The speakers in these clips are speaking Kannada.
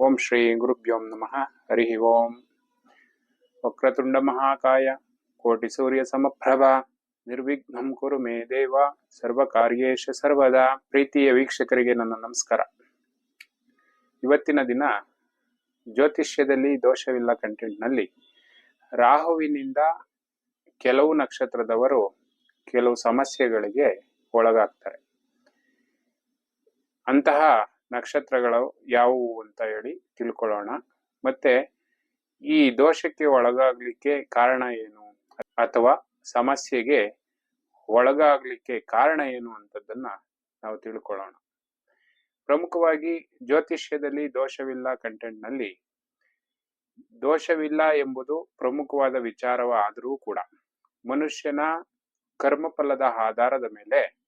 ಓಂ ಶ್ರೀ ಗುರುಭ್ಯೋಂ ನಮಃ ಹರಿ ಓಂ ವಕ್ರತುಂಡ ಮಹಾಕಾಯ ಕೋಟಿ ಸೂರ್ಯ ಸಮಪ್ರಭ ನಿರ್ವಿಘ್ನಂ ಕುರು ಮೇ ದೇವ ಸರ್ವ ಕಾರ್ಯೇಶ ಸರ್ವದಾ ಪ್ರೀತಿಯ ವೀಕ್ಷಕರಿಗೆ ನನ್ನ ನಮಸ್ಕಾರ। ಇವತ್ತಿನ ದಿನ ಜ್ಯೋತಿಷ್ಯದಲ್ಲಿ ದೋಷವಿಲ್ಲ ಕಂಟೆಂಟ್ನಲ್ಲಿ. ರಾಹುವಿನಿಂದ ಕೆಲವು ನಕ್ಷತ್ರದವರು ಕೆಲವು ಸಮಸ್ಯೆಗಳಿಗೆ ಒಳಗಾಗ್ತಾರೆ. ಅಂತಹ ನಕ್ಷತ್ರಗಳು ಯಾವುವು ಅಂತ ಹೇಳಿ ತಿಳ್ಕೊಳ್ಳೋಣ. ಮತ್ತೆ ಈ ದೋಷಕ್ಕೆ ಒಳಗಾಗ್ಲಿಕ್ಕೆ ಕಾರಣ ಏನು? ಅಥವಾ ಸಮಸ್ಯೆಗೆ ಒಳಗಾಗ್ಲಿಕ್ಕೆ ಕಾರಣ ಏನು ಅಂತದನ್ನ ನಾವು ತಿಳ್ಕೊಳ್ಳೋಣ. ಪ್ರಮುಖವಾಗಿ ಜ್ಯೋತಿಷ್ಯದಲ್ಲಿ ದೋಷವಿಲ್ಲ ಕಂಟೆಂಟ್ನಲ್ಲಿ. ದೋಷವಿಲ್ಲ ಎಂಬುದು ಪ್ರಮುಖವಾದ ವಿಚಾರವಾದರೂ ಕೂಡ. ಮನುಷ್ಯನ ಕರ್ಮಫಲದ ಆಧಾರದ ಮೇಲೆ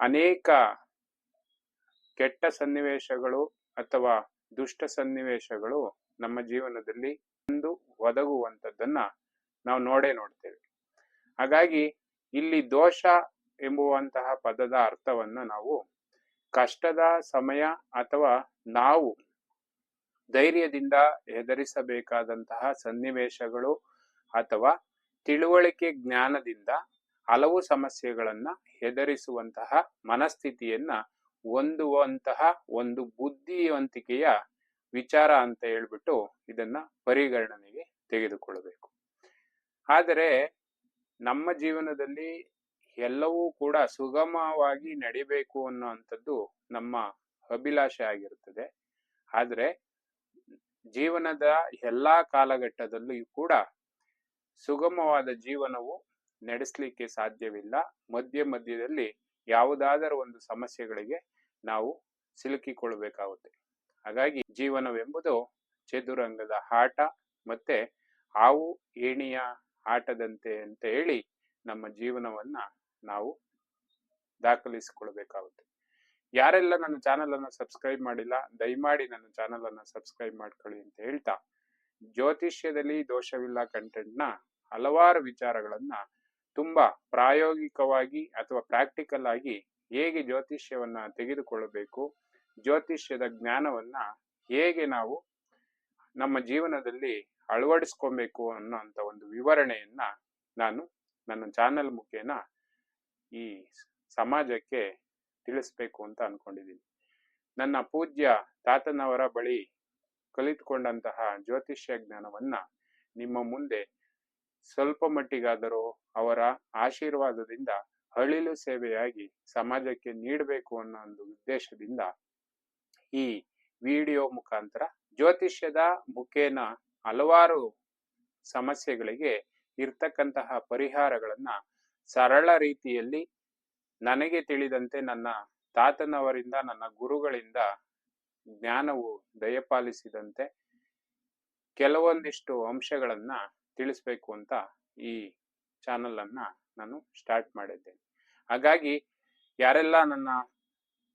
ಅನೇಕ ಕೆಟ್ಟ ಸನ್ನಿವೇಶಗಳು ಅಥವಾ ದುಷ್ಟ ಸನ್ನಿವೇಶಗಳು ನಮ್ಮ ಜೀವನದಲ್ಲಿ ಒಂದು ಒದಗುವಂಥದ್ದನ್ನ ನಾವು ನೋಡೇ ನೋಡ್ತೇವೆ. ಹಾಗಾಗಿ ಇಲ್ಲಿ ದೋಷ ಎಂಬುವಂತಹ ಪದದ ಅರ್ಥವನ್ನ ನಾವು ಕಷ್ಟದ ಸಮಯ ಅಥವಾ ನಾವು ಧೈರ್ಯದಿಂದ ಹೆದರಿಸಬೇಕಾದಂತಹ ಸನ್ನಿವೇಶಗಳು ಅಥವಾ ತಿಳುವಳಿಕೆ ಜ್ಞಾನದಿಂದ ಹಲವು ಸಮಸ್ಯೆಗಳನ್ನ ಹೆದರಿಸುವಂತಹ ಮನಸ್ಥಿತಿಯನ್ನ ಹೊಂದುವಂತಹ ಒಂದು ಬುದ್ಧಿವಂತಿಕೆಯ ವಿಚಾರ ಅಂತ ಹೇಳ್ಬಿಟ್ಟು ಇದನ್ನ ಪರಿಗಣನೆಗೆ ತೆಗೆದುಕೊಳ್ಳಬೇಕು. ಆದರೆ ನಮ್ಮ ಜೀವನದಲ್ಲಿ ಎಲ್ಲವೂ ಕೂಡ ಸುಗಮವಾಗಿ ನಡಿಬೇಕು ಅನ್ನುವಂಥದ್ದು ನಮ್ಮ ಅಭಿಲಾಷೆ ಆಗಿರುತ್ತದೆ. ಆದರೆ ಜೀವನದ ಎಲ್ಲಾ ಕಾಲಘಟ್ಟದಲ್ಲೂ ಕೂಡ ಸುಗಮವಾದ ಜೀವನವು ನಡೆಸಲಿಕ್ಕೆ ಸಾಧ್ಯವಿಲ್ಲ. ಮಧ್ಯ ಮಧ್ಯದಲ್ಲಿ ಯಾವುದಾದರೂ ಒಂದು ಸಮಸ್ಯೆಗಳಿಗೆ ನಾವು ಸಿಲುಕಿಕೊಳ್ಳಬೇಕಾಗುತ್ತೆ. ಹಾಗಾಗಿ ಜೀವನವೆಂಬುದು ಚದುರಂಗದ ಆಟ ಮತ್ತೆ ಹಾವು ಏಣಿಯ ಆಟದಂತೆ ಅಂತ ಹೇಳಿ ನಮ್ಮ ಜೀವನವನ್ನ ನಾವು ದಾಖಲಿಸಿಕೊಳ್ಬೇಕಾಗುತ್ತೆ ಯಾರೆಲ್ಲ ನನ್ನ ಚಾನಲ್ ಅನ್ನ ಸಬ್ಸ್ಕ್ರೈಬ್ ಮಾಡಿಲ್ಲ, ದಯಮಾಡಿ ನನ್ನ ಚಾನಲ್ ಅನ್ನ ಸಬ್ಸ್ಕ್ರೈಬ್ ಮಾಡ್ಕೊಳ್ಳಿ ಅಂತ ಹೇಳ್ತಾ, ಜ್ಯೋತಿಷ್ಯದಲ್ಲಿ ದೋಷವಿಲ್ಲ ಕಂಟೆಂಟ್ನ ಹಲವಾರು ವಿಚಾರಗಳನ್ನ ತುಂಬಾ ಪ್ರಾಯೋಗಿಕವಾಗಿ ಅಥವಾ ಪ್ರಾಕ್ಟಿಕಲ್ ಆಗಿ ಹೇಗೆ ಜ್ಯೋತಿಷ್ಯವನ್ನ ತೆಗೆದುಕೊಳ್ಳಬೇಕು, ಜ್ಯೋತಿಷ್ಯದ ಜ್ಞಾನವನ್ನ ಹೇಗೆ ನಾವು ನಮ್ಮ ಜೀವನದಲ್ಲಿ ಅಳವಡಿಸ್ಕೊಬೇಕು ಅನ್ನೋಂಥ ಒಂದು ವಿವರಣೆಯನ್ನ ನಾನು ನನ್ನ ಚಾನೆಲ್ ಮುಖೇನ ಈ ಸಮಾಜಕ್ಕೆ ತಿಳಿಸ್ಬೇಕು ಅಂತ ಅನ್ಕೊಂಡಿದ್ದೀನಿ. ನನ್ನ ಪೂಜ್ಯ ತಾತನವರ ಬಳಿ ಕಲಿತುಕೊಂಡಂತಹ ಜ್ಯೋತಿಷ್ಯ ಜ್ಞಾನವನ್ನ ನಿಮ್ಮ ಮುಂದೆ ಸ್ವಲ್ಪ ಮಟ್ಟಿಗಾದರೂ ಅವರ ಆಶೀರ್ವಾದದಿಂದ ಅಳಿಲು ಸೇವೆಯಾಗಿ ಸಮಾಜಕ್ಕೆ ನೀಡಬೇಕು ಅನ್ನೋ ಒಂದು ಉದ್ದೇಶದಿಂದ ಈ ವಿಡಿಯೋ ಮುಖಾಂತರ ಜ್ಯೋತಿಷ್ಯದ ಮುಖೇನ ಹಲವಾರು ಸಮಸ್ಯೆಗಳಿಗೆ ಇರ್ತಕ್ಕಂತಹ ಪರಿಹಾರಗಳನ್ನ ಸರಳ ರೀತಿಯಲ್ಲಿ ನನಗೆ ತಿಳಿದಂತೆ ನನ್ನ ತಾತನವರಿಂದ, ನನ್ನ ಗುರುಗಳಿಂದ ಜ್ಞಾನವು ದಯಪಾಲಿಸಿದಂತೆ ಕೆಲವೊಂದಿಷ್ಟು ಅಂಶಗಳನ್ನ ತಿಳಿಸ್ಬೇಕು ಅಂತ ಈ ಚಾನಲ್ ಅನ್ನ ನಾನು ಸ್ಟಾರ್ಟ್ ಮಾಡಿದ್ದೇನೆ ಹಾಗಾಗಿ ಯಾರೆಲ್ಲ ನನ್ನ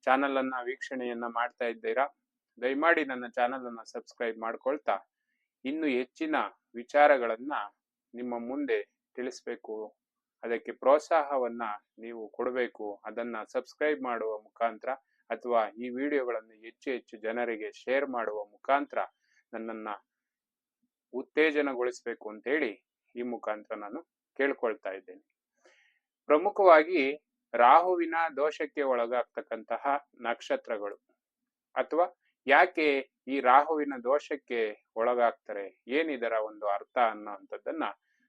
ಚಾನಲ್ ಅನ್ನ ವೀಕ್ಷಣೆಯನ್ನ ಮಾಡ್ತಾ ಇದ್ದೀರಾ, ದಯಮಾಡಿ ನನ್ನ ಚಾನಲ್ ಅನ್ನ ಸಬ್ಸ್ಕ್ರೈಬ್ ಮಾಡ್ಕೊಳ್ತಾ, ಇನ್ನು ಹೆಚ್ಚಿನ ವಿಚಾರಗಳನ್ನ ನಿಮ್ಮ ಮುಂದೆ ತಿಳಿಸ್ಬೇಕು, ಅದಕ್ಕೆ ಪ್ರೋತ್ಸಾಹವನ್ನ ನೀವು ಕೊಡಬೇಕು, ಅದನ್ನ ಸಬ್ಸ್ಕ್ರೈಬ್ ಮಾಡುವ ಮುಖಾಂತರ ಅಥವಾ ಈ ವಿಡಿಯೋಗಳನ್ನು ಹೆಚ್ಚು ಹೆಚ್ಚು ಜನರಿಗೆ ಶೇರ್ ಮಾಡುವ ಮುಖಾಂತರ ನನ್ನನ್ನ ಉತ್ತೇಜನಗೊಳಿಸಬೇಕು ಅಂತೇಳಿ ಈ ಮುಖಾಂತರ ನಾನು ಕೇಳ್ಕೊಳ್ತಾ ಇದ್ದೇನೆ. ಪ್ರಮುಖವಾಗಿ ರಾಹುವಿನ ದೋಷಕ್ಕೆ ಒಳಗಾಗ್ತಕ್ಕಂತಹ ನಕ್ಷತ್ರಗಳು. ಅಥವಾ ಯಾಕೆ ಈ ರಾಹುವಿನ ದೋಷಕ್ಕೆ ಒಳಗಾಗ್ತಾರೆ? ಏನಿದರ ಒಂದು ಅರ್ಥ ಅನ್ನೋಂಥದ್ದನ್ನ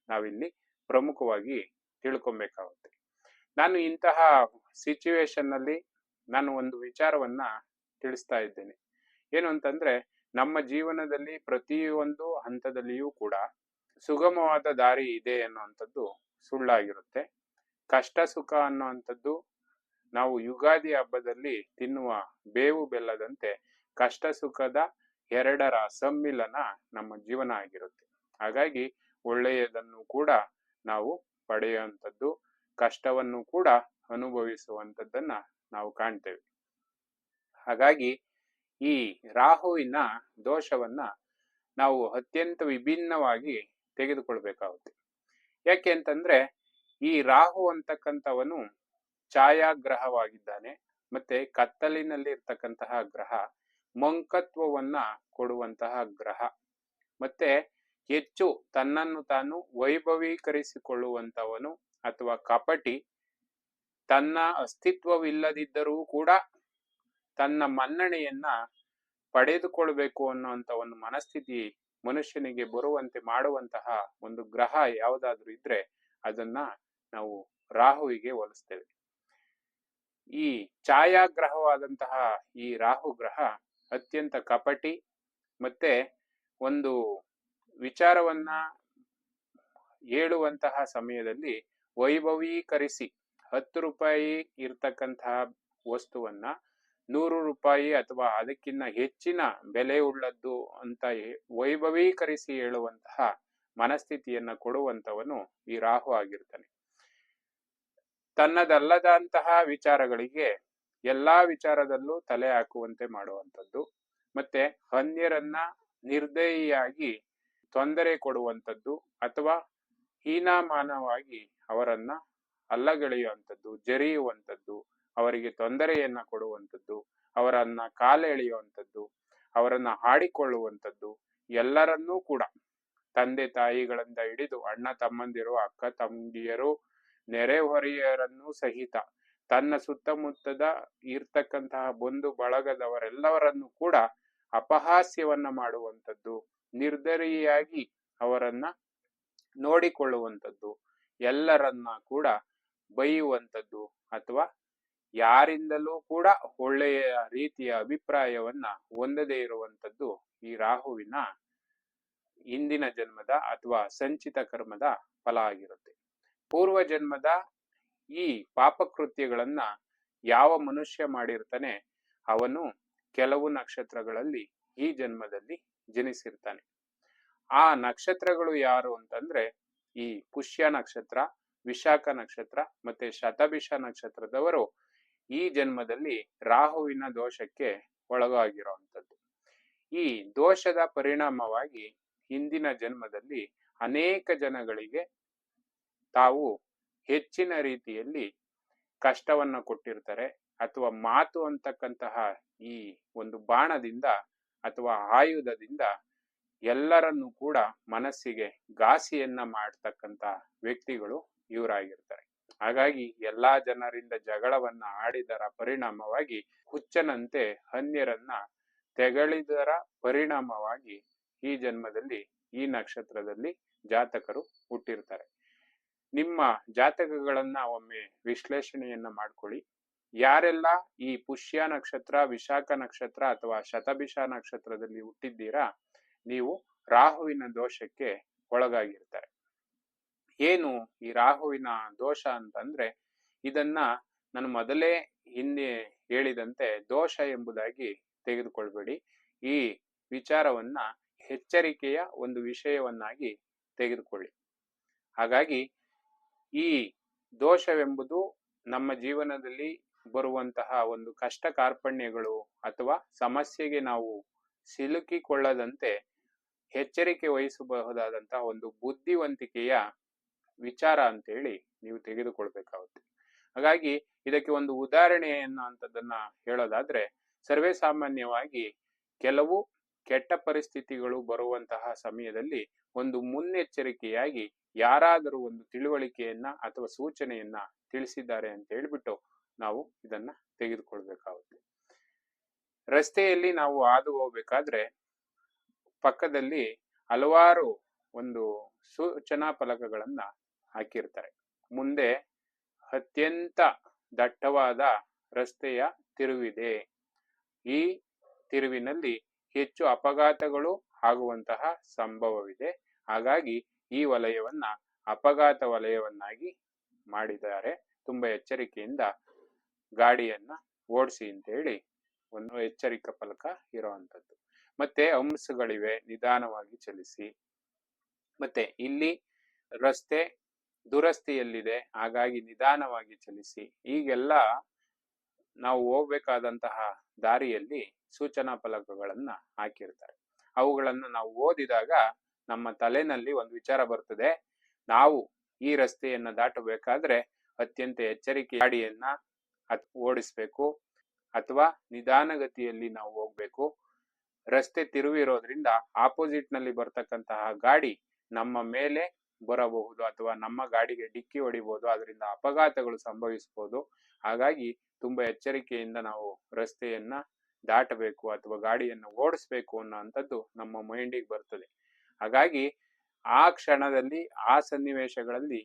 ನಾವಿಲ್ಲಿ ಪ್ರಮುಖವಾಗಿ ತಿಳ್ಕೊಬೇಕಾಗುತ್ತೆ. ನಾನು ಇಂತಹ ಸಿಚುವೇಶನ್ ಅಲ್ಲಿ ನಾನು ಒಂದು ವಿಚಾರವನ್ನ ತಿಳಿಸ್ತಾ ಇದ್ದೇನೆ. ಏನು ಅಂತಂದ್ರೆ, ನಮ್ಮ ಜೀವನದಲ್ಲಿ ಪ್ರತಿಯೊಂದು ಹಂತದಲ್ಲಿಯೂ ಕೂಡ ಸುಗಮವಾದ ದಾರಿ ಇದೆ ಅನ್ನುವಂಥದ್ದು ಸುಳ್ಳಾಗಿರುತ್ತೆ. ಕಷ್ಟ ಸುಖ ಅನ್ನುವಂಥದ್ದು ನಾವು ಯುಗಾದಿ ಹಬ್ಬದಲ್ಲಿ ತಿನ್ನುವ ಬೇವು ಬೆಲ್ಲದಂತೆ ಕಷ್ಟ ಸುಖದ ಎರಡರ ಸಮ್ಮಿಲನ ನಮ್ಮ ಜೀವನ ಆಗಿರುತ್ತೆ. ಹಾಗಾಗಿ ಒಳ್ಳೆಯದನ್ನು ಕೂಡ ನಾವು ಪಡೆಯುವಂಥದ್ದು, ಕಷ್ಟವನ್ನು ಕೂಡ ಅನುಭವಿಸುವಂಥದ್ದನ್ನ ನಾವು ಕಾಣ್ತೇವೆ. ಹಾಗಾಗಿ ಈ ರಾಹುವಿನ ದೋಷವನ್ನ ನಾವು ಅತ್ಯಂತ ವಿಭಿನ್ನವಾಗಿ ತೆಗೆದುಕೊಳ್ಬೇಕಾಗುತ್ತೆ. ಯಾಕೆ ಅಂತಂದ್ರೆ ಈ ರಾಹು ಅಂತಕ್ಕಂಥವನು ಛಾಯಾಗ್ರಹವಾಗಿದ್ದಾನೆ. ಮತ್ತೆ ಕತ್ತಲಿನಲ್ಲಿ ಇರ್ತಕ್ಕಂತಹ ಗ್ರಹ ಮಂಕತ್ವವನ್ನ ಕೊಡುವಂತಹ ಗ್ರಹ. ಮತ್ತೆ ಹೆಚ್ಚು ತನ್ನನ್ನು ತಾನು ವೈಭವೀಕರಿಸಿಕೊಳ್ಳುವಂತವನು ಅಥವಾ ಕಪಟಿ ತನ್ನ ಅಸ್ತಿತ್ವವಿಲ್ಲದಿದ್ದರೂ ಕೂಡ ತನ್ನ ಮನ್ನಣೆಯನ್ನ ಪಡೆದುಕೊಳ್ಬೇಕು ಅನ್ನುವಂತ ಒಂದು ಮನಸ್ಥಿತಿ ಮನುಷ್ಯನಿಗೆ ಬರುವಂತೆ ಮಾಡುವಂತಹ ಒಂದು ಗ್ರಹ ಯಾವುದಾದ್ರೂ ಇದ್ರೆ ಅದನ್ನ ನಾವು ರಾಹುವಿಗೆ ಹೋಲಿಸ್ತೇವೆ. ಈ ಛಾಯಾಗ್ರಹವಾದಂತಹ ಈ ರಾಹು ಗ್ರಹ ಅತ್ಯಂತ ಕಪಟಿ ಮತ್ತೆ ಒಂದು ವಿಚಾರವನ್ನ ಹೇಳುವಂತಹ ಸಮಯದಲ್ಲಿ ವೈಭವೀಕರಿಸಿ ಹತ್ತು ರೂಪಾಯಿ ಇರ್ತಕ್ಕಂತಹ ವಸ್ತುವನ್ನ ನೂರು ರೂಪಾಯಿ ಅಥವಾ ಅದಕ್ಕಿಂತ ಹೆಚ್ಚಿನ ಬೆಲೆ ಉಳ್ಳದ್ದು ಅಂತ ವೈಭವೀಕರಿಸಿ ಹೇಳುವಂತಹ ಮನಸ್ಥಿತಿಯನ್ನ ಕೊಡುವಂತವನು ಈ ರಾಹು ಆಗಿರ್ತಾನೆ. ತನ್ನದಲ್ಲದಂತಹ ವಿಚಾರಗಳಿಗೆ ಎಲ್ಲಾ ವಿಚಾರದಲ್ಲೂ ತಲೆ ಹಾಕುವಂತೆ ಮಾಡುವಂಥದ್ದು. ಮತ್ತೆ ಅನ್ಯರನ್ನ ನಿರ್ದಯಿಯಾಗಿ ತೊಂದರೆ ಕೊಡುವಂಥದ್ದು ಅಥವಾ ಹೀನಾಮಾನವಾಗಿ ಅವರನ್ನ ಅಲ್ಲಗೆಳೆಯುವಂಥದ್ದು, ಜರಿಯುವಂಥದ್ದು, ಅವರಿಗೆ ತೊಂದರೆಯನ್ನ ಕೊಡುವಂಥದ್ದು, ಅವರನ್ನ ಕಾಲೆಳೆಯುವಂಥದ್ದು, ಅವರನ್ನ ಹಾಡಿಕೊಳ್ಳುವಂಥದ್ದು ಎಲ್ಲರನ್ನೂ ಕೂಡ ತಂದೆ ತಾಯಿಗಳಿಂದ ಹಿಡಿದು ಅಣ್ಣ ತಮ್ಮಂದಿರು, ಅಕ್ಕ ತಂಗಿಯರು ನೆರೆಹೊರೆಯರನ್ನೂ ಸಹಿತ, ತನ್ನ ಸುತ್ತಮುತ್ತದ ಇರ್ತಕ್ಕಂತಹ ಬಂಧು ಬಳಗದವರೆಲ್ಲವರನ್ನು ಕೂಡ ಅಪಹಾಸ್ಯವನ್ನ ಮಾಡುವಂಥದ್ದು ನಿರ್ದರಿಯಾಗಿ ಅವರನ್ನ ನೋಡಿಕೊಳ್ಳುವಂಥದ್ದು, ಎಲ್ಲರನ್ನ ಕೂಡ ಬೈಯುವಂಥದ್ದು ಅಥವಾ ಯಾರಿಂದಲೂ ಕೂಡ ಒಳ್ಳೆಯ ರೀತಿಯ ಅಭಿಪ್ರಾಯವನ್ನ ಹೊಂದದೇ ಇರುವಂಥದ್ದು ಈ ರಾಹುವಿನ ಇಂದಿನ ಜನ್ಮದ ಅಥವಾ ಸಂಚಿತ ಕರ್ಮದ ಫಲ ಆಗಿರುತ್ತೆ. ಪೂರ್ವ ಜನ್ಮದ ಈ ಪಾಪಕೃತ್ಯಗಳನ್ನ ಯಾವ ಮನುಷ್ಯ ಮಾಡಿರ್ತಾನೆ, ಅವನು ಕೆಲವು ನಕ್ಷತ್ರಗಳಲ್ಲಿ ಈ ಜನ್ಮದಲ್ಲಿ ಜನಿಸಿರ್ತಾನೆ. ಆ ನಕ್ಷತ್ರಗಳು ಯಾರು ಅಂತಂದ್ರೆ, ಈ ಪುಷ್ಯ ನಕ್ಷತ್ರ, ವಿಶಾಖ ನಕ್ಷತ್ರ ಮತ್ತೆ ಶತಭಿಷ ನಕ್ಷತ್ರದವರು ಈ ಜನ್ಮದಲ್ಲಿ ರಾಹುವಿನ ದೋಷಕ್ಕೆ ಒಳಗಾಗಿರುವಂಥದ್ದು. ಈ ದೋಷದ ಪರಿಣಾಮವಾಗಿ ಹಿಂದಿನ ಜನ್ಮದಲ್ಲಿ ಅನೇಕ ಜನಗಳಿಗೆ ತಾವು ಹೆಚ್ಚಿನ ರೀತಿಯಲ್ಲಿ ಕಷ್ಟವನ್ನು ಕೊಟ್ಟಿರ್ತಾರೆ ಅಥವಾ ಮಾತು ಅಂತಕ್ಕಂತಹ ಈ ಒಂದು ಬಾಣದಿಂದ ಅಥವಾ ಆಯುಧದಿಂದ ಎಲ್ಲರನ್ನು ಕೂಡ ಮನಸ್ಸಿಗೆ ಘಾಸಿಯನ್ನ ಮಾಡ್ತಕ್ಕಂತ ವ್ಯಕ್ತಿಗಳು ಇವರಾಗಿರ್ತಾರೆ. ಹಾಗಾಗಿ ಎಲ್ಲಾ ಜನರಿಂದ ಜಗಳವನ್ನ ಆಡಿದರ ಪರಿಣಾಮವಾಗಿ ಹುಚ್ಚನಂತೆ ಅನ್ಯರನ್ನ ತೆಗಳಿದರ ಪರಿಣಾಮವಾಗಿ ಈ ಜನ್ಮದಲ್ಲಿ ಈ ನಕ್ಷತ್ರದಲ್ಲಿ ಜಾತಕರು ಹುಟ್ಟಿರ್ತಾರೆ. ನಿಮ್ಮ ಜಾತಕಗಳನ್ನ ಒಮ್ಮೆ ವಿಶ್ಲೇಷಣೆಯನ್ನ ಮಾಡ್ಕೊಳ್ಳಿ. ಯಾರೆಲ್ಲ ಈ ಪುಷ್ಯ ನಕ್ಷತ್ರ, ವಿಶಾಖ ನಕ್ಷತ್ರ ಅಥವಾ ಶತಭಿಷ ನಕ್ಷತ್ರದಲ್ಲಿ ಹುಟ್ಟಿದ್ದೀರಾ, ನೀವು ರಾಹುವಿನ ದೋಷಕ್ಕೆ ಒಳಗಾಗಿರ್ತಾರೆ. ಏನು ಈ ರಾಹುವಿನ ದೋಷ ಅಂತಂದ್ರೆ, ಇದನ್ನ ನಾನು ಮೊದಲೇ ಹಿಂದೆ ಹೇಳಿದಂತೆ ದೋಷ ಎಂಬುದಾಗಿ ತೆಗೆದುಕೊಳ್ಬೇಡಿ. ಈ ವಿಚಾರವನ್ನ ಎಚ್ಚರಿಕೆಯ ಒಂದು ವಿಷಯವನ್ನಾಗಿ ತೆಗೆದುಕೊಳ್ಳಿ. ಹಾಗಾಗಿ ಈ ದೋಷವೆಂಬುದು ನಮ್ಮ ಜೀವನದಲ್ಲಿ ಬರುವಂತಹ ಒಂದು ಕಷ್ಟ ಕಾರ್ಪಣ್ಯಗಳು ಅಥವಾ ಸಮಸ್ಯೆಗೆ ನಾವು ಸಿಲುಕಿಕೊಳ್ಳದಂತೆ ಎಚ್ಚರಿಕೆ ವಹಿಸಬಹುದಾದಂತಹ ಒಂದು ಬುದ್ಧಿವಂತಿಕೆಯ ವಿಚಾರ ಅಂತೇಳಿ ನೀವು ತೆಗೆದುಕೊಳ್ಬೇಕಾಗುತ್ತೆ. ಹಾಗಾಗಿ ಇದಕ್ಕೆ ಒಂದು ಉದಾಹರಣೆಯನ್ನ ಅಂತದನ್ನ ಹೇಳೋದಾದ್ರೆ, ಸರ್ವೇ ಸಾಮಾನ್ಯವಾಗಿ ಕೆಲವು ಕೆಟ್ಟ ಪರಿಸ್ಥಿತಿಗಳು ಬರುವಂತಹ ಸಮಯದಲ್ಲಿ ಒಂದು ಮುನ್ನೆಚ್ಚರಿಕೆಯಾಗಿ ಯಾರಾದರೂ ಒಂದು ತಿಳುವಳಿಕೆಯನ್ನ ಅಥವಾ ಸೂಚನೆಯನ್ನ ತಿಳಿಸಿದ್ದಾರೆ ಅಂತ ಹೇಳ್ಬಿಟ್ಟು ನಾವು ಇದನ್ನ ತೆಗೆದುಕೊಳ್ಬೇಕಾಗುತ್ತೆ. ರಸ್ತೆಯಲ್ಲಿ ನಾವು ಹಾದು ಹೋಗ್ಬೇಕಾದ್ರೆ ಪಕ್ಕದಲ್ಲಿ ಹಲವಾರು ಒಂದು ಸೂಚನಾ ಫಲಕಗಳನ್ನ ಹಾಕಿರ್ತಾರೆ. ಮುಂದೆ ಅತ್ಯಂತ ದಟ್ಟವಾದ ರಸ್ತೆಯ ತಿರುವಿದೆ. ಈ ತಿರುವಿನಲ್ಲಿ ಹೆಚ್ಚು ಅಪಘಾತಗಳು ಆಗುವಂತಹ ಸಂಭವವಿದೆ. ಹಾಗಾಗಿ ಈ ವಲಯವನ್ನ ಅಪಘಾತ ವಲಯವನ್ನಾಗಿ ಮಾಡಿದ್ದಾರೆ. ತುಂಬಾ ಎಚ್ಚರಿಕೆಯಿಂದ ಗಾಡಿಯನ್ನ ಓಡಿಸಿ ಅಂತ ಹೇಳಿ ಒಂದು ಎಚ್ಚರಿಕೆ ಫಲಕ ಇರುವಂತದ್ದು. ಮತ್ತೆ ಹಂಸಗಳಿವೆ ನಿಧಾನವಾಗಿ ಚಲಿಸಿ. ಮತ್ತೆ ಇಲ್ಲಿ ರಸ್ತೆ ದುರಸ್ತಿಯಲ್ಲಿದೆ, ಹಾಗಾಗಿ ನಿಧಾನವಾಗಿ ಚಲಿಸಿ. ಈಗೆಲ್ಲ ನಾವು ಹೋಗ್ಬೇಕಾದಂತಹ ದಾರಿಯಲ್ಲಿ ಸೂಚನಾ ಫಲಕಗಳನ್ನ ಹಾಕಿರ್ತಾರೆ. ಅವುಗಳನ್ನು ನಾವು ಓದಿದಾಗ ನಮ್ಮ ತಲೆನಲ್ಲಿ ಒಂದು ವಿಚಾರ ಬರ್ತದೆ. ನಾವು ಈ ರಸ್ತೆಯನ್ನ ದಾಟಬೇಕಾದ್ರೆ ಅತ್ಯಂತ ಎಚ್ಚರಿಕೆ ಗಾಡಿಯನ್ನ ಅತ್- ಓಡಿಸ್ಬೇಕು ಅಥವಾ ನಿಧಾನಗತಿಯಲ್ಲಿ ನಾವು ಹೋಗ್ಬೇಕು. ರಸ್ತೆ ತಿರುವಿರೋದ್ರಿಂದ ಆಪೋಸಿಟ್ನಲ್ಲಿ ಬರ್ತಕ್ಕಂತಹ ಗಾಡಿ ನಮ್ಮ ಮೇಲೆ ಬರಬಹುದು ಅಥವಾ ನಮ್ಮ ಗಾಡಿಗೆ ಡಿಕ್ಕಿ ಹೊಡಿಬಹುದು, ಅದರಿಂದ ಅಪಘಾತಗಳು ಸಂಭವಿಸಬಹುದು. ಹಾಗಾಗಿ ತುಂಬಾ ಎಚ್ಚರಿಕೆಯಿಂದ ನಾವು ರಸ್ತೆಯನ್ನ ದಾಟಬೇಕು ಅಥವಾ ಗಾಡಿಯನ್ನು ಓಡಿಸ್ಬೇಕು ಅನ್ನೋಂಥದ್ದು ನಮ್ಮ ಮೈಂಡಿಗೆ ಬರ್ತದೆ. ಹಾಗಾಗಿ ಆ ಕ್ಷಣದಲ್ಲಿ, ಆ ಸನ್ನಿವೇಶಗಳಲ್ಲಿ,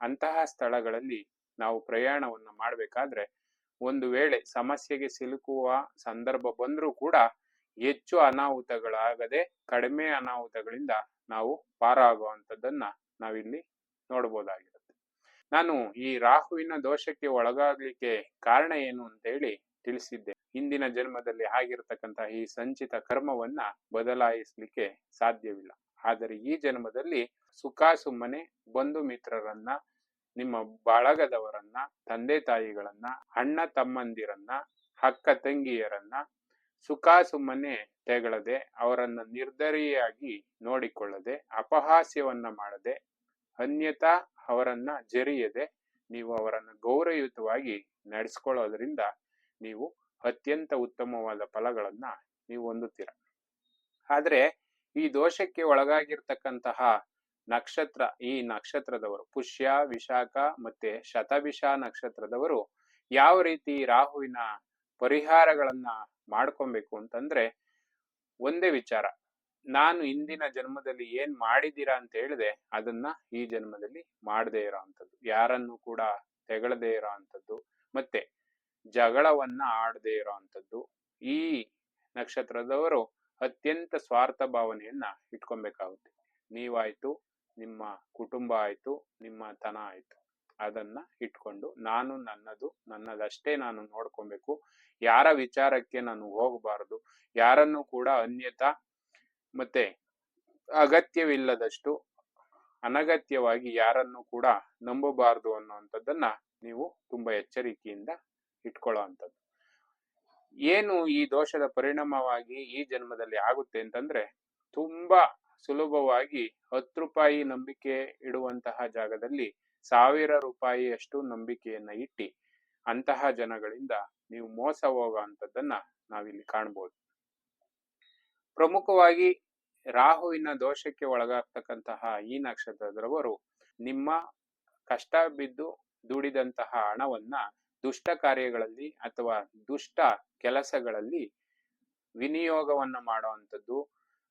ಅಂತಹ ಸ್ಥಳಗಳಲ್ಲಿ ನಾವು ಪ್ರಯಾಣವನ್ನು ಮಾಡಬೇಕಾದ್ರೆ ಒಂದು ವೇಳೆ ಸಮಸ್ಯೆಗೆ ಸಿಲುಕುವ ಸಂದರ್ಭ ಬಂದರೂ ಕೂಡ ಹೆಚ್ಚು ಅನಾಹುತಗಳಾಗದೆ ಕಡಿಮೆ ಅನಾಹುತಗಳಿಂದ ನಾವು ಪಾರಾಗುವಂಥದ್ದನ್ನ ನಾವಿಲ್ಲಿ ನೋಡಬಹುದಾಗಿರುತ್ತೆ ನಾನು ಈ ರಾಹುವಿನ ದೋಷಕ್ಕೆ ಒಳಗಾಗಲಿಕ್ಕೆ ಕಾರಣ ಏನು ಅಂತ ಹೇಳಿ ತಿಳಿಸಿದ್ದೆ. ಹಿಂದಿನ ಜನ್ಮದಲ್ಲಿ ಆಗಿರತಕ್ಕಂತಹ ಈ ಸಂಚಿತ ಕರ್ಮವನ್ನ ಬದಲಾಯಿಸಲಿಕ್ಕೆ ಸಾಧ್ಯವಿಲ್ಲ. ಆದರೆ ಈ ಜನ್ಮದಲ್ಲಿ ಸುಖ ಸುಮ್ಮನೆ ಬಂಧು ಮಿತ್ರರನ್ನ, ನಿಮ್ಮ ಬಳಗದವರನ್ನ, ತಂದೆ ತಾಯಿಗಳನ್ನ, ಅಣ್ಣ ತಮ್ಮಂದಿರನ್ನ, ಅಕ್ಕ ತಂಗಿಯರನ್ನ ಸುಖ ಸುಮ್ಮನೆ ತೆಗಳದೆ, ಅವರನ್ನ ನಿರ್ಧರಿಯಾಗಿ ನೋಡಿಕೊಳ್ಳದೆ, ಅಪಹಾಸ್ಯವನ್ನ ಮಾಡದೆ ಅನ್ಯತಾ ಅವರನ್ನ ಜರಿಯದೆ, ನೀವು ಅವರನ್ನು ಗೌರವಯುತವಾಗಿ ನಡೆಸ್ಕೊಳ್ಳೋದ್ರಿಂದ ನೀವು ಅತ್ಯಂತ ಉತ್ತಮವಾದ ಫಲಗಳನ್ನ ನೀವು ಹೊಂದುತ್ತೀರ. ಆದರೆ ಈ ದೋಷಕ್ಕೆ ಒಳಗಾಗಿರ್ತಕ್ಕಂತಹ ನಕ್ಷತ್ರ, ಈ ನಕ್ಷತ್ರದವರು, ಪುಷ್ಯ, ವಿಶಾಖ ಮತ್ತೆ ಶತಭಿಷ ನಕ್ಷತ್ರದವರು ಯಾವ ರೀತಿ ರಾಹುವಿನ ಪರಿಹಾರಗಳನ್ನ ಮಾಡ್ಕೊಬೇಕು ಅಂತಂದ್ರೆ ಒಂದೇ ವಿಚಾರ. ನಾನು ಇಂದಿನ ಜನ್ಮದಲ್ಲಿ ಏನ್ ಮಾಡಿದ್ದೀರಾ ಅಂತ ಹೇಳಿದೆ ಅದನ್ನ ಈ ಜನ್ಮದಲ್ಲಿ ಮಾಡದೇ ಇರೋ ಅಂಥದ್ದು. ಯಾರನ್ನು ಕೂಡ ತೆಗಳದೇ ಇರೋ ಅಂಥದ್ದು. ಮತ್ತೆ ಜಗಳವನ್ನ ಆಡದೇ ಇರೋ ಅಂಥದ್ದು. ಈ ನಕ್ಷತ್ರದವರು ಅತ್ಯಂತ ಸ್ವಾರ್ಥ ಭಾವನೆಯನ್ನ ಇಟ್ಕೊಬೇಕಾಗುತ್ತೆ. ನೀವಾಯ್ತು, ನಿಮ್ಮ ಕುಟುಂಬ ಆಯ್ತು, ನಿಮ್ಮ ತನ ಆಯ್ತು. ಅದನ್ನ ಇಟ್ಕೊಂಡು ನಾನು ನನ್ನದು, ನನ್ನದಷ್ಟೇ ನಾನು ನೋಡ್ಕೊಬೇಕು. ಯಾರ ವಿಚಾರಕ್ಕೆ ನಾನು ಹೋಗಬಾರದು, ಯಾರನ್ನು ಕೂಡ ಅನ್ಯತಾ ಮತ್ತೆ ಅಗತ್ಯವಿಲ್ಲದಷ್ಟು, ಅನಗತ್ಯವಾಗಿ ಯಾರನ್ನು ಕೂಡ ನಂಬಬಾರದು ಅನ್ನುವಂಥದ್ದನ್ನ ನೀವು ತುಂಬಾ ಎಚ್ಚರಿಕೆಯಿಂದ ಇಟ್ಕೊಳ್ಳೋ ಅಂಥದ್ದು. ಏನು ಈ ದೋಷದ ಪರಿಣಾಮವಾಗಿ ಈ ಜನ್ಮದಲ್ಲಿ ಆಗುತ್ತೆ ಅಂತಂದ್ರೆ ತುಂಬಾ ಸುಲಭವಾಗಿ ಹತ್ತು ರೂಪಾಯಿ ನಂಬಿಕೆ ಇಡುವಂತಹ ಜಾಗದಲ್ಲಿ ಸಾವಿರ ರೂಪಾಯಿಯಷ್ಟು ನಂಬಿಕೆಯನ್ನ ಇಟ್ಟಿ ಅಂತಹ ಜನಗಳಿಂದ ನೀವು ಮೋಸ ಹೋಗುವಂಥದ್ದನ್ನ ನಾವಿಲ್ಲಿ ಕಾಣ್ಬೋದು. ಪ್ರಮುಖವಾಗಿ ರಾಹುವಿನ ದೋಷಕ್ಕೆ ಒಳಗಾಗ್ತಕ್ಕಂತಹ ಈ ನಕ್ಷತ್ರದವರು ನಿಮ್ಮ ಕಷ್ಟ ಬಿದ್ದು ದುಡಿದಂತಹ ಹಣವನ್ನ ದುಷ್ಟ ಕಾರ್ಯಗಳಲ್ಲಿ ಅಥವಾ ದುಷ್ಟ ಕೆಲಸಗಳಲ್ಲಿ ವಿನಿಯೋಗವನ್ನ ಮಾಡುವಂಥದ್ದು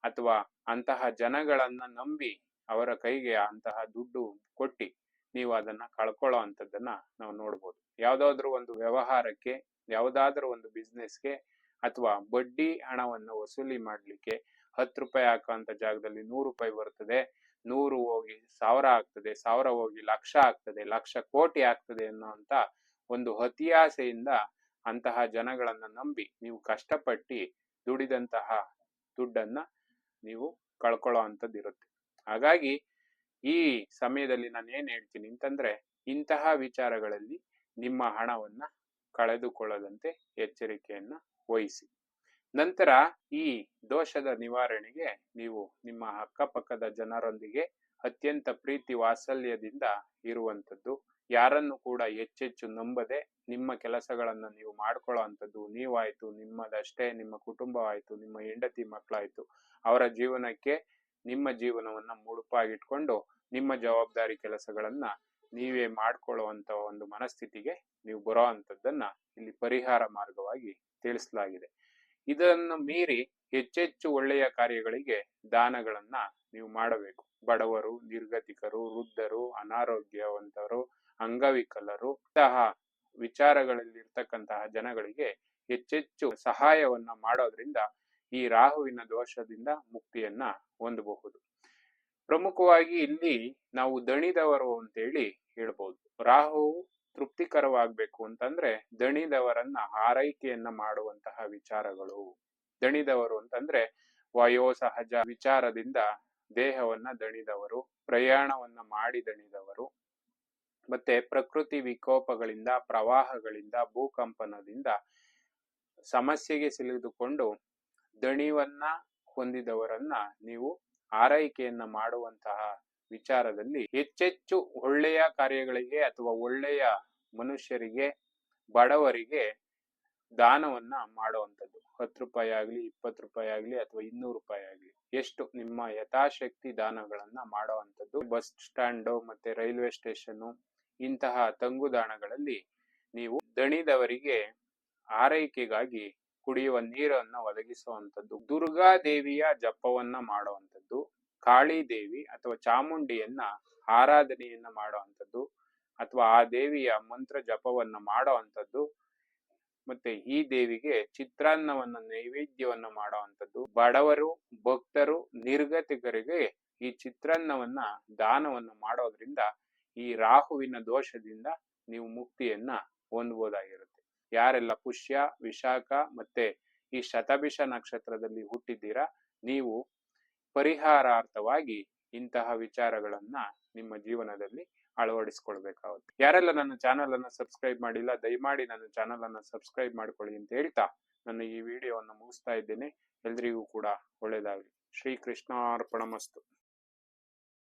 ಅಥವಾ ಅಂತಹ ಜನಗಳನ್ನ ನಂಬಿ ಅವರ ಕೈಗೆ ಅಂತಹ ದುಡ್ಡು ಕೊಟ್ಟಿ ನೀವು ಅದನ್ನ ಕಳ್ಕೊಳ್ಳೋ ಅಂಥದ್ದನ್ನ ನಾವು ನೋಡ್ಬೋದು. ಯಾವ್ದಾದ್ರು ಒಂದು ವ್ಯವಹಾರಕ್ಕೆ, ಯಾವುದಾದ್ರೂ ಒಂದು ಬಿಸ್ನೆಸ್ಗೆ ಅಥವಾ ಬಡ್ಡಿ ಹಣವನ್ನು ವಸೂಲಿ ಮಾಡಲಿಕ್ಕೆ ಹತ್ತು ರೂಪಾಯಿ ಹಾಕುವಂತ ಜಾಗದಲ್ಲಿ ನೂರು ರೂಪಾಯಿ ಬರ್ತದೆ, ನೂರು ಹೋಗಿ ಸಾವಿರ ಆಗ್ತದೆ, ಸಾವಿರ ಹೋಗಿ ಲಕ್ಷ ಆಗ್ತದೆ, ಲಕ್ಷ ಕೋಟಿ ಆಗ್ತದೆ ಅನ್ನೋಂತ ಒಂದು ಅತಿಯಾಸೆಯಿಂದ ಅಂತಹ ಜನಗಳನ್ನ ನಂಬಿ ನೀವು ಕಷ್ಟಪಟ್ಟು ದುಡಿದಂತಹ ದುಡ್ಡನ್ನ ನೀವು ಕಳ್ಕೊಳ್ಳೋ ಅಂಥದ್ದು ಇರುತ್ತೆ ಹಾಗಾಗಿ ಈ ಸಮಯದಲ್ಲಿ ನಾನು ಏನ್ ಹೇಳ್ತೀನಿ ಅಂತಂದ್ರೆ ಇಂತಹ ವಿಚಾರಗಳಲ್ಲಿ ನಿಮ್ಮ ಹಣವನ್ನ ಕಳೆದುಕೊಳ್ಳದಂತೆ ಎಚ್ಚರಿಕೆಯನ್ನ ವಹಿಸಿ. ನಂತರ ಈ ದೋಷದ ನಿವಾರಣೆಗೆ ನೀವು ನಿಮ್ಮ ಅಕ್ಕಪಕ್ಕದ ಜನರೊಂದಿಗೆ ಅತ್ಯಂತ ಪ್ರೀತಿ ವಾತ್ಸಲ್ಯದಿಂದ ಇರುವಂಥದ್ದು ಯಾರನ್ನು ಕೂಡ ಹೆಚ್ಚೆಚ್ಚು ನಂಬದೆ ನಿಮ್ಮ ಕೆಲಸಗಳನ್ನು ನೀವು ಮಾಡ್ಕೊಳ್ಳೋ ಅಂಥದ್ದು ನೀವಾಯ್ತು, ನಿಮ್ಮದಷ್ಟೇ, ನಿಮ್ಮ ಕುಟುಂಬ ಆಯ್ತು ನಿಮ್ಮ ಹೆಂಡತಿ ಮಕ್ಕಳಾಯ್ತು, ಅವರ ಜೀವನಕ್ಕೆ ನಿಮ್ಮ ಜೀವನವನ್ನ ಮುಡುಪಾಗಿಟ್ಕೊಂಡು ನಿಮ್ಮ ಜವಾಬ್ದಾರಿ ಕೆಲಸಗಳನ್ನ ನೀವೇ ಮಾಡ್ಕೊಳ್ಳುವಂತ ಒಂದು ಮನಸ್ಥಿತಿಗೆ ನೀವು ಬರೋ ಅಂಥದ್ದನ್ನ ಇಲ್ಲಿ ಪರಿಹಾರ ಮಾರ್ಗವಾಗಿ ತಿಳಿಸಲಾಗಿದೆ. ಇದನ್ನು ಮೀರಿ ಹೆಚ್ಚೆಚ್ಚು ಒಳ್ಳೆಯ ಕಾರ್ಯಗಳಿಗೆ ದಾನಗಳನ್ನ ನೀವು ಮಾಡಬೇಕು. ಬಡವರು ನಿರ್ಗತಿಕರು ವೃದ್ಧರು, ಅನಾರೋಗ್ಯವಂತರು, ಅಂಗವಿಕಲರು, ಇಂತಹ ವಿಚಾರಗಳಲ್ಲಿ ಇರ್ತಕ್ಕಂತಹ ಜನಗಳಿಗೆ ಹೆಚ್ಚೆಚ್ಚು ಸಹಾಯವನ್ನ ಮಾಡೋದ್ರಿಂದ ಈ ರಾಹುವಿನ ದೋಷದಿಂದ ಮುಕ್ತಿಯನ್ನ ಹೊಂದಬಹುದು. ಪ್ರಮುಖವಾಗಿ ಇಲ್ಲಿ ನಾವು ದಣಿದವರು ಅಂತೇಳಿ ಹೇಳ್ಬೋದು. ರಾಹು ತೃಪ್ತಿಕರವಾಗಬೇಕು ಅಂತಂದ್ರೆ ದಣಿದವರನ್ನ ಆರೈಕೆಯನ್ನ ಮಾಡುವಂತಹ ವಿಚಾರಗಳು. ದಣಿದವರು ಅಂತಂದ್ರೆ ವಯೋಸಹಜ ವಿಚಾರದಿಂದ ದೇಹವನ್ನ ದಣಿದವರು, ಪ್ರಯಾಣವನ್ನ ಮಾಡಿ ದಣಿದವರು. ಮತ್ತೆ ಪ್ರಕೃತಿ ವಿಕೋಪಗಳಿಂದ, ಪ್ರವಾಹಗಳಿಂದ, ಭೂಕಂಪನದಿಂದ ಸಮಸ್ಯೆಗೆ ಸಿಲುಕಿಕೊಂಡು ದಣಿವನ್ನ ಹೊಂದಿದವರನ್ನ ನೀವು ಆರೈಕೆಯನ್ನ ಮಾಡುವಂತಹ ವಿಚಾರದಲ್ಲಿ ಹೆಚ್ಚೆಚ್ಚು ಒಳ್ಳೆಯ ಕಾರ್ಯಗಳಿಗೆ ಅಥವಾ ಒಳ್ಳೆಯ ಮನುಷ್ಯರಿಗೆ, ಬಡವರಿಗೆ ದಾನವನ್ನ ಮಾಡುವಂಥದ್ದು. ಹತ್ತು ರೂಪಾಯಿ ಆಗ್ಲಿ, ಇಪ್ಪತ್ತು ರೂಪಾಯಿ ಆಗ್ಲಿ ಅಥವಾ ಇನ್ನೂರು ರೂಪಾಯಿ ಆಗ್ಲಿ ಎಷ್ಟು ನಿಮ್ಮ ಯಥಾಶಕ್ತಿ ದಾನಗಳನ್ನ ಮಾಡುವಂಥದ್ದು. ಬಸ್ ಸ್ಟ್ಯಾಂಡು ಮತ್ತೆ ರೈಲ್ವೆ ಸ್ಟೇಷನ್ ಇಂತಹ ತಂಗುದಾಣಗಳಲ್ಲಿ ನೀವು ದಣಿದವರಿಗೆ ಆರೈಕೆಗಾಗಿ ಕುಡಿಯುವ ನೀರನ್ನ ಒದಗಿಸುವಂಥದ್ದು. ದುರ್ಗಾ ದೇವಿಯ ಜಪವನ್ನ ಮಾಡುವಂಥದ್ದು. ಕಾಳಿ ದೇವಿ ಅಥವಾ ಚಾಮುಂಡಿಯನ್ನ ಆರಾಧನೆಯನ್ನ ಮಾಡುವಂಥದ್ದು. ಅಥವಾ ಆ ದೇವಿಯ ಮಂತ್ರ ಜಪವನ್ನ ಮಾಡುವಂಥದ್ದು. ಮತ್ತೆ ಈ ದೇವಿಗೆ ಚಿತ್ರಾನ್ನವನ್ನ, ನೈವೇದ್ಯವನ್ನು ಮಾಡುವಂಥದ್ದು. ಬಡವರು, ಭಕ್ತರು, ನಿರ್ಗತಿಕರಿಗೆ ಈ ಚಿತ್ರಾನ್ನವನ್ನ, ದಾನವನ್ನು ಮಾಡೋದ್ರಿಂದ ಈ ರಾಹುವಿನ ದೋಷದಿಂದ ನೀವು ಮುಕ್ತಿಯನ್ನ ಹೊಂದಬಹುದಾಗಿರುತ್ತೆ ಯಾರೆಲ್ಲ ಪುಷ್ಯ, ವಿಶಾಖ ಮತ್ತೆ ಈ ಶತಭಿಷ ನಕ್ಷತ್ರದಲ್ಲಿ ಹುಟ್ಟಿದ್ದೀರಾ, ನೀವು ಪರಿಹಾರಾರ್ಥವಾಗಿ ಇಂತಹ ವಿಚಾರಗಳನ್ನ ನಿಮ್ಮ ಜೀವನದಲ್ಲಿ ಅಳವಡಿಸ್ಕೊಳ್ಬೇಕಾಗುತ್ತೆ. ಯಾರೆಲ್ಲ ನನ್ನ ಚಾನಲ್ ಅನ್ನ ಸಬ್ಸ್ಕ್ರೈಬ್ ಮಾಡಿಲ್ಲ, ದಯಮಾಡಿ ನನ್ನ ಚಾನಲ್ ಅನ್ನ ಸಬ್ಸ್ಕ್ರೈಬ್ ಮಾಡ್ಕೊಳ್ಳಿ ಅಂತ ಹೇಳ್ತಾ ನನ್ನ ಈ ವಿಡಿಯೋವನ್ನು ಮುಗಿಸ್ತಾ ಇದ್ದೇನೆ. ಎಲ್ರಿಗೂ ಕೂಡ ಒಳ್ಳೇದಾಗಲಿ ಶ್ರೀ ಕೃಷ್ಣಾರ್ಪಣಮಸ್ತು